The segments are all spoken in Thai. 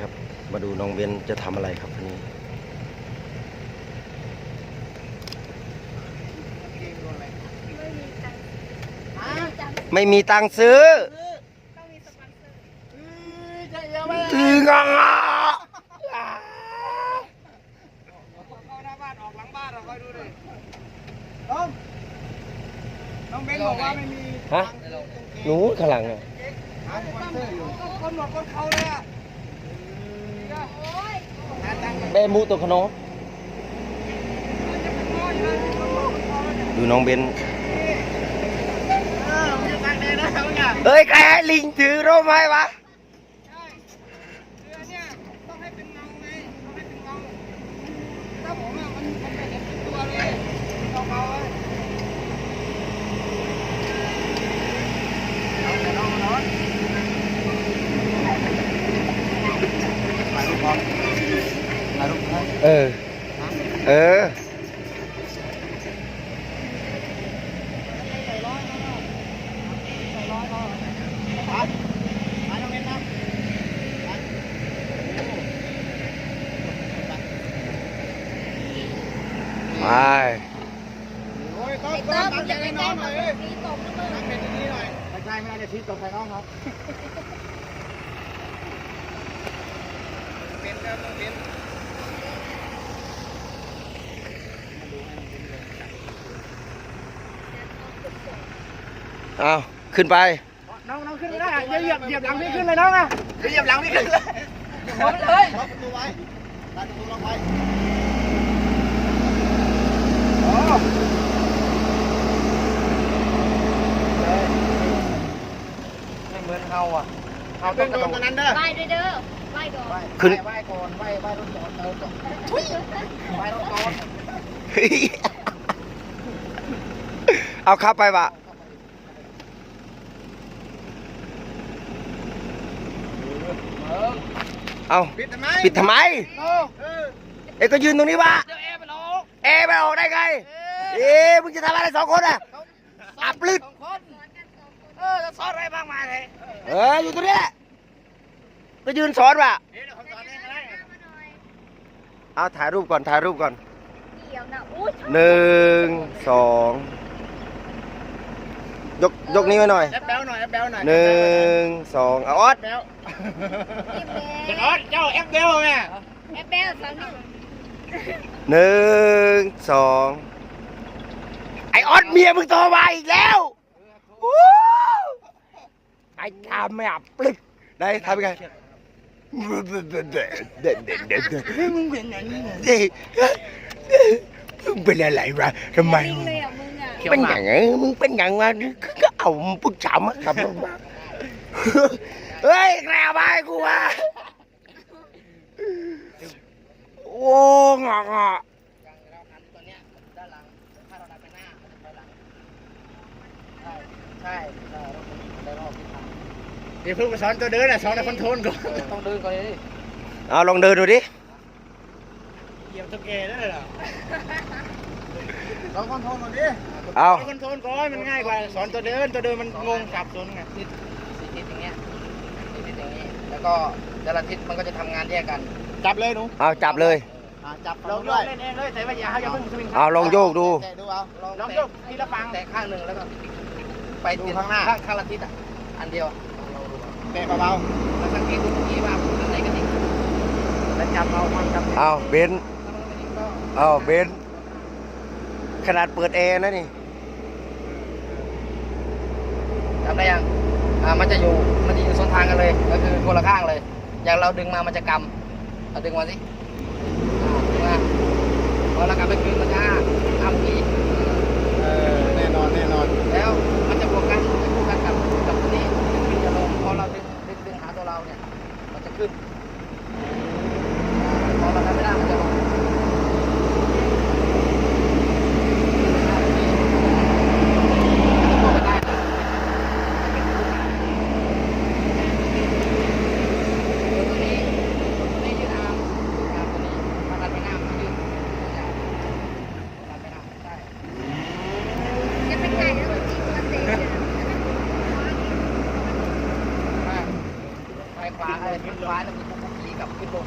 ครับ มาดูน้องเบนจะทำอะไรครับวันนี้ไม่มีตังค์ซื้อไม่มีตังค์ซื้อต้องมีสปอนเซอร์อืององอเข้าหน้าบ้านออกหลังบ้านเราคอยดูดิน้องน้องเบนบอกว่าไม่มีฮะหนูข้างหลังอะหาสปอนเซอร์อยู่คนหมดคนเขาเลยอะ โอ้ยหาตังค์แบมูตัวขนมดูน้องเบนอ้าวมีตังค์เลยนะเขาเนี่ยเอ้ย ใครให้ลิงถือร่มให้วะ ใช่เรือเนี่ยต้องให้เป็นเงาไงต้องให้เป็นเงาถ้าผมอะมันมันจะเห็นเป็นตัวเลยเอาเงาไว้เอาแต่น้องนอนถ่ายรูปพร้อมถ่ายรูปพร้อม เออ เออไปโอ้ยต้ไอ้องเติต้อมงมึตั้งงใจจะไปให้น้แก้องหมัน่อนยมีตกนะมึงตั้งเป็นนี้หน่อยไม่ใช่ไม่ได้ชี้ตรงใส่น้องครับเป็นแล้วต้องเป็น เอาขึ้นไป น้องน้องขึ้นไม่ได้เหยียบเหยียบหลังนี่ขึ้นเลยน้องอะเหยียบหลังนี่ขึ้นเลยหัวมันเลย ล็อกประตูไว้ดันประตูล็อกไว้โอ้ไม่เหมือนเฮาอะเฮาต้องกระโดดตรงนั้นเด้อไหว้ด้วยเด้อไหว้ก่อนขึ้น ไหว้ก่อนไหว้ไหว้รถจอดเราจอดทุยไหว้รถก่อนเฮ้ยเอาเข้าไปวะ เอาปิดทำไมปิดทำไมโอ้เออเอ้ยก็ยืนตรงนี้วะเดี๋ยวแอร์มันออกเอ้ยไม่ออกได้ไง เอ๊ะมึงจะทำอะไรสองคนอะอับลึดสองคนเออจะสอนอะไรบ้างมาเลยเอออยู่ตรงนี้แหละก็ยืนสอนว่ะเดี๋ยวผมสอนเองก็ได้มาหน่อยเอาถ่ายรูปก่อนถ่ายรูปก่อนเดี๋ยวนะอุ้ยหนึ่งสอง ยกยกนี้วไว้หน่อยแอปแบลหน่อยแอปแบลหน่อยหนึ่งสองเอาออสแบลยิ้มเจ้าแม่เจ้าแอปแบลแม่แอปเปิลสองนิ้วหนึ่งสองไอออสเมียมึงโทรมาอีกแล้ววู้ไอ้ทำไม่อับปลึกได้ทำยังไงเด็ดเด็ดเด็ดเด็ดเด็ดเด็ดมึงเป็นอย่างนี้ไงเด็ดมึงเป็นอะไรวะทำไมลิง เลยอะมึงอะเป็นอย่างไงมึงเป็นอย่างวะก็เอาผู้ชายมาขับรถมาเฮ้ยแกรบไปกูวะโอ้งอกอะเราหันตัวเนี้ยด้านหลังถ้าเราดันไปหน้ามันจะไปหลังใช่ใช่ใช่เรารอบที่ทำเดี๋ยวเพิ่งมาสอนตัวเดินอะสอนในคอนโทรลก่อนต้องเดินก่อนเลยเอาลองเดินดูดิเหยียบตะเกียได้เลยเหรอลองคอนโทรลก่อนดิ เอาลองคอนโทรลก่อนมันง่ายกว่าสอนตัวเดินตัวเดินมันงงสับสนไงทิศสี่ทิศอย่างเงี้ยสี่ทิศอย่างงี้แล้วก็แต่ละทิศมันก็จะทำงานแยกกัน จับเลยหนูเอาจับเลยจับลองด้วยเล่นเองเลยแต่ว่าอย่าอย่าเพิ่งสวิงเอาลองโยกดูแตะดูเอาลองโยกทีละฟังแต่ข้างหนึ่งแล้วก็ไปดูข้างหน้าข้างข้างละทิศอะอันเดียวแตะเบาๆแล้วสังเกตดูทีว่าอันไหนกันอีกแล้วจับเอามันจับเอาเบนซ์ก็เอาเบนซ์ ขนาดเปิดแอร์นะนี่จำได้ยัง อ่า มันจะอยู่ มันจะอยู่ส่วนทางกันเลย ก็คือคนละข้างเลย อย่างเราดึงมา มันจะกำเราดึงมาสิอ่าดึงมาพอเรากำไปคืนมันจะอ้าอ้าอีกเออ แน่นอน แน่นอน แล้วมันจะบวกกันจะบวกกันกับกับตัวนี้จะขึ้นจะลง พอเราดึงดึงดึงหาตัวเราเนี่ย มันจะขึ้นพอเราทำไม่ได้มันจะลงบวกกันได้เลยตัวนี้ตัวนี้ยืดอาร์มอาร์มตัวนี้ถ้าดันไปหน้ามันยืดดันไปหน้าใช่ จะเป็นไงแล้วจริงมันเตะ ไปขวาเลยขวาจะมี กับ ขึ้นลง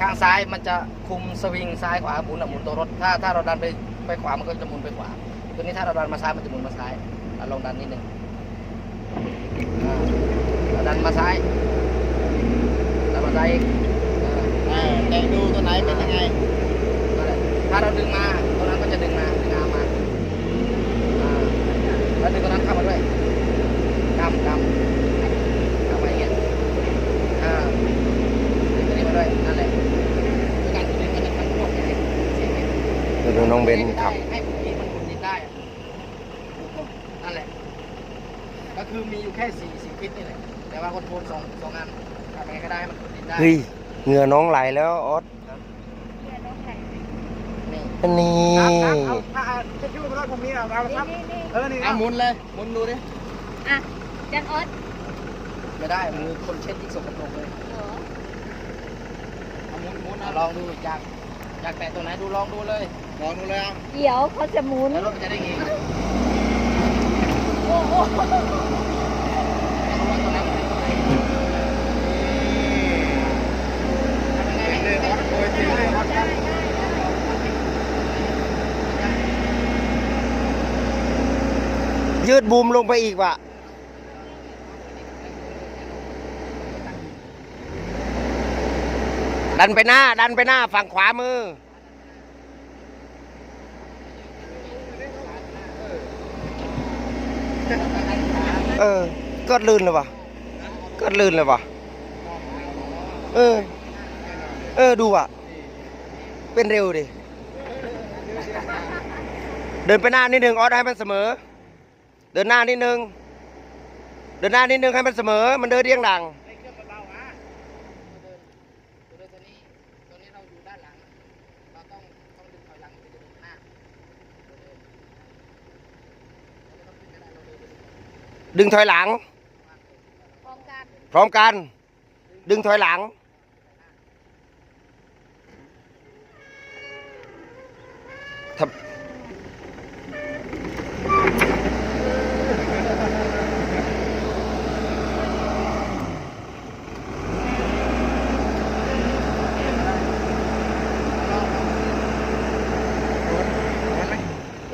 ข้างซ้ายมันจะคุมสวิงซ้ายขวาหมุนอะหมุนตัวรถ ถ้าถ้าเราดันไปไปขวามันก็จะหมุนไปขวา ตัวนี้ถ้าเราดันมาซ้ายมันจะหมุนมาซ้ายอะลองดันนิดนึงอ่าเราดันมาซ้ายดันมาซ้ายอีกอ่าเออแต่ดูตัวไหนเป็นยังไง ถ้าเราดึงมาตัวนั้นก็จะดึงมาดึงอามาอ่าแล้วดึงตัวนั้นเข้ามาด้วยกำกำกำไปอย่างเงี้ยอ่าดึงตัวนี้มาด้วยนั่นแหละคือการดึงมันจะทั้งหมดอย่างเงี้ยเสียงเนี่ย เดี๋ยวดูน้องเบนขับ ให้ผมกินมันหมุนดินได้อะนั่นแหละ ก็คือมีอยู่แค่สี่สี่ฟิตนี่แหละ แต่ว่าคอนโทรลสองสองอันทำยังไงก็ได้ให้มันหมุนดินได้ เฮ้ยเหงื่อน้องไหลแล้วออสนี่น้องไก่นี่อันนี้ถ้าจะช่วยรถผมมีเอาเอานี่ครับนี่นี่เออนี่เอาหมุนเลยหมุนดูดิ อะจันออสไม่ได้มือคนเช็ดยิ่งสกปรกเลย เหรอเอาหมุนหมุนะเอาลองดูอยากอยากแตะตัวไหนดูลองดูเลย ลองดูเลยเอาเดี๋ยวเขาจะหมุน แล้วรถมันจะได้เองโอ้โหเลยออสโอยจริงเลยออสครับยืดบูมลงไปอีกว่ะดันไปหน้า ดันไปหน้าฝั่งขวามือ เออก็ลื่นเลยวะก็ลื่นเลยวะเออ เออดูอะ เป็นเร็วดิ เดินไปหน้านิดนึงออสให้มันเสมอ เดินหน้านิดนึง เดินหน้านิดนึงให้มันเสมอ มันเดินเรียงดัง ตัวเดินตัวนี้ตัวนี้เราอยู่ด้านหลัง เราต้องต้องดึงถอยหลังมันจะเดินหน้าตัวเดึงถอยหลัง พร้อมกัน ดึงถอยหลัง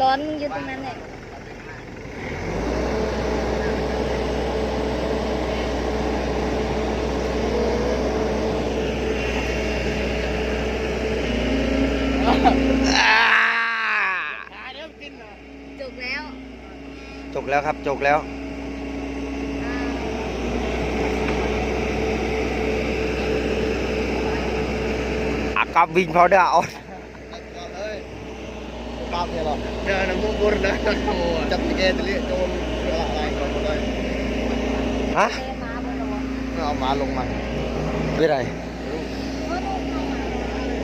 ร้อนอยู่ตรงนั้นเนี่ย อ่า จบแล้ว จบ แล้วครับจบแล้วอ่าอากาศวิ่งพอได้ออสเลยปาบเนี่ยหรอเดี๋ยวน้ำมูกบุญนะจับตะเกียบตะเลียโจมอะไรก่อนหมดเลยฮะเตะมาบนรถเอามาลงมาเป็นไรโอ้โหเอามา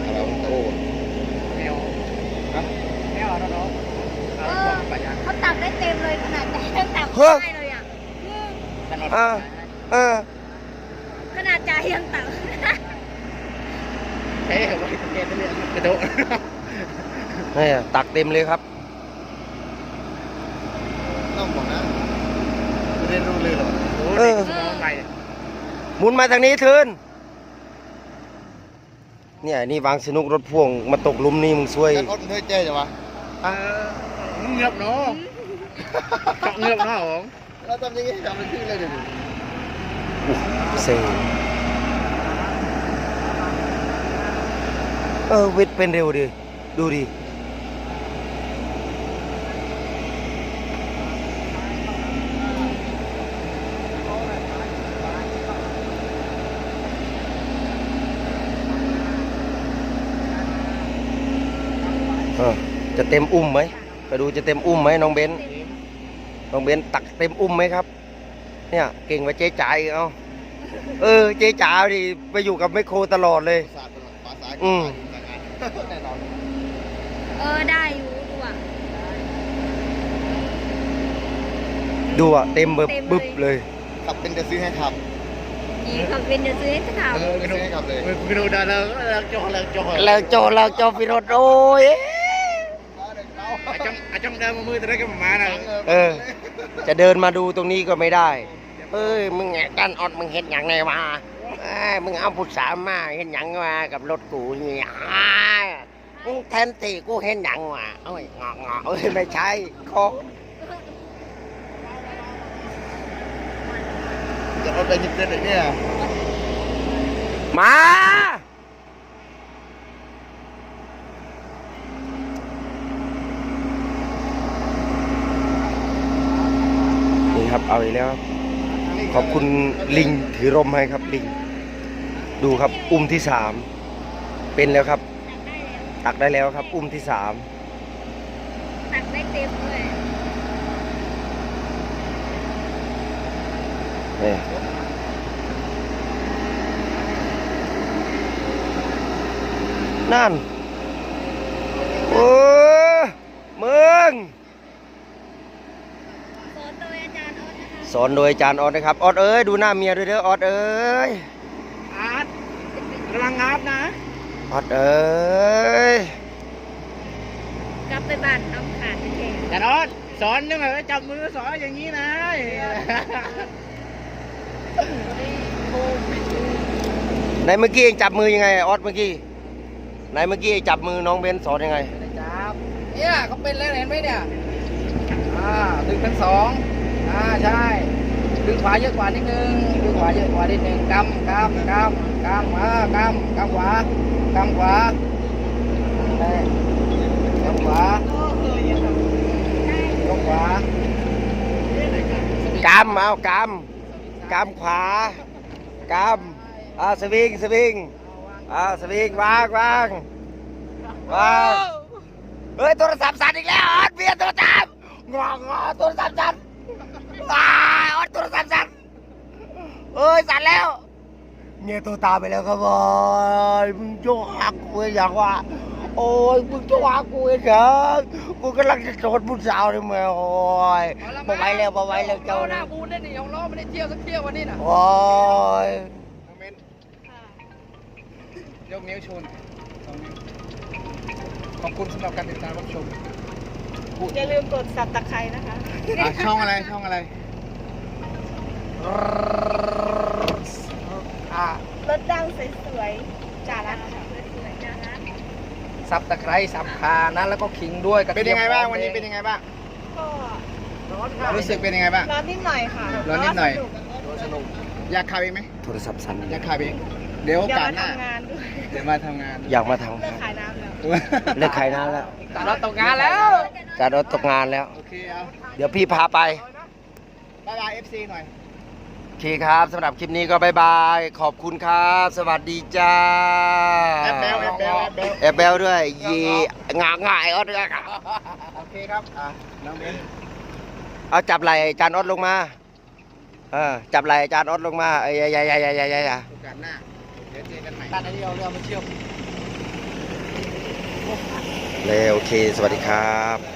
อะไรมันโอ้แมวฮะแมวแล้วเนาะเออเขาตักได้เต็มเลยขนาดแต่ตักเฮ้ยได้เลยอะอืมถนนเออเออขนาดจ่ายยังตักเฮ้ยไว้ตะเกียบตะเลียนกระโดดนี่ตักเต็มเลยครับต้องบอกนะไม่ได้รู้เลยหรอเออไปหมุนมาทางนี้ทืนเนี่ยนี่วางสนุกรถพ่วงมาตกหลุมนี่มึงช่วยแล้วอดเฮ้ยเจ๊จะวะ เงือบเนาะเจาะเงือบเนาะผมเราทำยังไงทำเป็นที่เลยเดี๋ยวเซเออวิทย์เป็นเร็วดิดูดิเออจะเต็มอุ้มไหม ไปดูจะเต็มอุ้มไหมน้องเบนน้องเบนตักเต็มอุ้มไหมครับ เนี่ยเก่งกว่าเจ๊จ่ายอีกเอาเออเจ๊จ๋าดิไปอยู่กับไมโครตลอดเลยศาสตร์เป็นภาษาอืมแน่นอนเออได้อยู่ดูอะดูอะเต็มเบิบเต็มเลยบึบเลยขับเป็นจะซื้อให้ขับอีกขับเป็นจะซื้อให้ถามเออซื้อให้ขับเลยกระโดดได้แล้วแล้วจ่อแล้วจ่อแล้วโจแล้วโจพิรถโอ้ย อาจังอาจังเดินมามือตะได้ก็มานะเออ จะเดินมาดูตรงนี้ก็ไม่ได้ เอ้ย มึงแงกันออดมึงเห็นอย่างไงมาเอ้ยมึงเอาผู้สาวมาเห็นหยังมากับรถกูนี่อ้ายมึงแทนที่กูเห็นหยังมาเอ้ยงอกงอเอ้ยไม่ใช่โคกจะเอาไปยิบเด็ดเนี่ยมานี่ครับ เอาอีกแล้วครับขอบคุณลิงถือร่มให้ครับลิง ดูครับอุ้มที่สามเป็นแล้วครับ ตักได้แล้วครับ อุ้มที่สามตักได้เต็มเลยนี่นั่น โอ้มึงสอนโดยอาจารย์ออ สนะคะสอนโดยอาจารย์ออดนะครับออดเอ้ยดูหน้าเมียด้วยเด้อออดเอ้ยอาร์ตกำลังงับนะออดเอ้ยกลับไปบ้านทำขาดแข่งแต่นอนสอนยังไงว่าจับมือสอนอย่างนี้นะไหนเมื่อกี้เองจับมือยังไงออดเมื่อกี้ไหนเมื่อกี้เองจับมือน้องเบนสอนยังไงไม่ได้จับเนี่ยเขาเป็นแล้วเห็นไหมเนี่ยอ่าดึงทั้งสอง อ่าใช่ดึงขวาเยอะกว่านิดนึงดึงขวาเยอะกว่านิดนึงกำกำกำกำอ่ากำกำขวากำขวาใช่กำขวายกขวากำเอากำกำขวากำเอาสวิงสวิงเอาสวิงวางวางวางเฮ้ยโทรศัพท์สั่นอีกแล้วออดเบียร์โทรศัพท์งองอโทรศัพท์สั่น ว้ายออดโทรศัพท์สั่นเอ้ยสั่นแล้วเงี้ยตัวตามไปแล้วครับบอยมึงโจ้หักกูอย่างว่า โอ้ยมึงโจ้หักกูเองเหรอกูกำลังจะโดนผู้สาวเลยมึงโอ้ยบ่ไหวแล้วบ่ไหวแล้วเจ้าหน้านะบูนได้นี่ของล้อไม่ได้เที่ยวสักเที่ยววันนี้น่ะโอ้ยเมนยกนิ้วชนสองนิ้วขอบคุณสำหรับการติดตามรับชม อย่าลืมกดสับตะไคร้นะคะอะช่องอะไรช่องอะไรอะรถดังสวยๆจ่าละสวยๆนะคะสับตะไคร้สับคานะแล้วก็ขิงด้วยกระเป็นเทียมยังไงบ้างหอมวันนี้แดเป็นยังไงบ้างก็รู้สึกเป็นยังไงบ้าง ร้อนนิดหน่อยค่ะร้อนนิดหน่อยสนุกอยากขับเองไหมโทรศัพท์สั่นอยากขับเองเดี๋ยวโอเดี๋ยวกาสมาหน้าทำงานด้วยเดี๋ยวมาทำงานอยากมาทเลิกขายน้ำแล้วำ เลิกขายน้ำแล้วแต่เราตกงานแล้วจารถตกงานแล้ว โอเคเอาเดี๋ยวพี่พาไป บายบายเอฟซีหน่อย โอเคครับสำหรับคลิปนี้ก็บายบาย ขอบคุณครับ สวัสดีจ้าแอบแบลแอบแบลแอบแบล แอบแบลด้วย ยีงาง่ายออดด้วยครับโอเคครับอะน้องเบนเอาจับไหล่อาจานออดลงมาเออจับไหล่อาจารย์ออดลงมาเอ้ยอย่าอย่าอย่าอย่าอย่าอย่าโอกาสหน้า เดี๋ยวเจอกันใหม่ตัดอันนี้เอาเรือมาเชื่อม เลยโอเค สวัสดีครับ